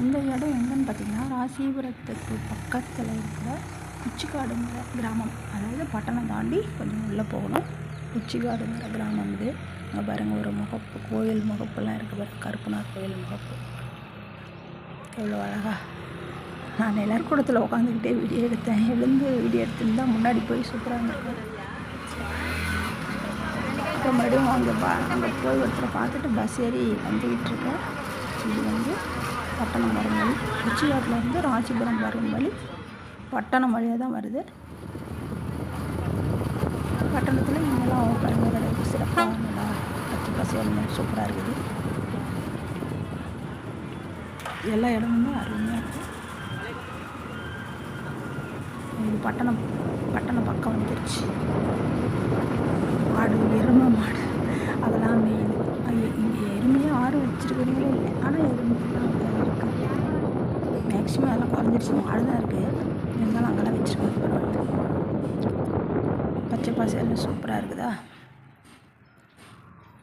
இந்த இடம் எங்கன்னு பார்த்தீங்கன்னா ராசிபுரத்துக்கு பக்கத்தில் இருக்கிற உச்சிக்காடுங்கிற கிராமம். அதாவது பட்டணம் தாண்டி கொஞ்சம் உள்ளே போகணும். உச்சிக்காடுங்கிற கிராமம் இது. அங்கே பாருங்கள் ஒரு முகப்பு கோயில் முகப்புலாம் இருக்குது பாருங்க. கருப்பனார் கோயில் முகப்பு. எவ்வளோ அழகா. நான் நிலக்கூடத்தில் உட்காந்துக்கிட்டே வீடியோ எடுத்தேன். எழுந்து வீடியோ எடுத்துருந்தா முன்னாடி போய் சூப்பராக அப்புறம் மறுபடியும் அங்கே பா அங்கே போய் ஒருத்தரை பார்த்துட்டு பஸ் ஏறி வந்துக்கிட்டு இருக்கேன். இது வந்து பட்டணம் வரும் வழி. திருச்சியாட்டிலேருந்து இருந்து ராசிபுரம் வரும் வழி. பட்டணம் வழியாக தான் வருது. பட்டணத்தில் இங்கெல்லாம் பாருங்கள் சிறப்பாக பச்சை பசேல்னு சூப்பராக இருக்குது. எல்லா இடமுமே அருமையாக இருக்குது இது பட்டணம் பட்டணம் பக்கம் வந்துருச்சு. மாடு எருமை மாடு. ஆனால் இது மட்டும்தான் இருக்குது மேக்ஸிமம் அதெல்லாம் குறைஞ்சிருச்சு. மாடு தான் இருக்குது இருந்தாலும் அங்கெல்லாம் வச்சுருக்கோம். பரவாயில்ல. பச்சை பசேல்னு சூப்பராக இருக்குதா?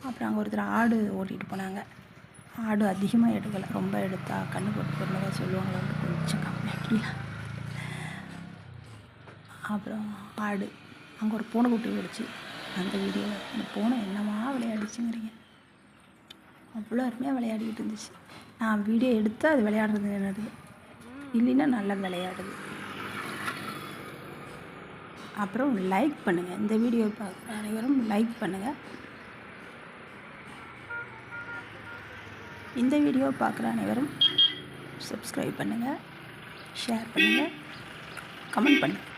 அப்புறம் அங்கே ஒருத்தர் ஆடு ஓட்டிகிட்டு போனாங்க. ஆடு அதிகமாக எடுக்கலை. ரொம்ப எடுத்தா கண்ணு போட்டு போடுறதா சொல்லுவாங்களே? கொஞ்சம் கம்மியாக்கலாம் அப்புறம் ஆடு. அங்கே ஒரு பூனை குட்டி ஓடிச்சு அந்த வீடியோவில் அந்த பூனை என்னமா விளையாடிச்சுங்கிறீங்க? அவ்வளோ அருமையாக விளையாடிக்கிட்டு இருந்துச்சு. நான் வீடியோ எடுத்து அது விளையாடுறது என்னது? இல்லைன்னா நல்லா விளையாடுது. அப்புறம் லைக் பண்ணுங்கள் இந்த வீடியோ பார்க்குற அனைவரும் லைக் பண்ணுங்கள் இந்த வீடியோ பார்க்குற அனைவரும் சப்ஸ்கிரைப் பண்ணுங்கள் ஷேர் பண்ணுங்கள் கமெண்ட் பண்ணுங்கள்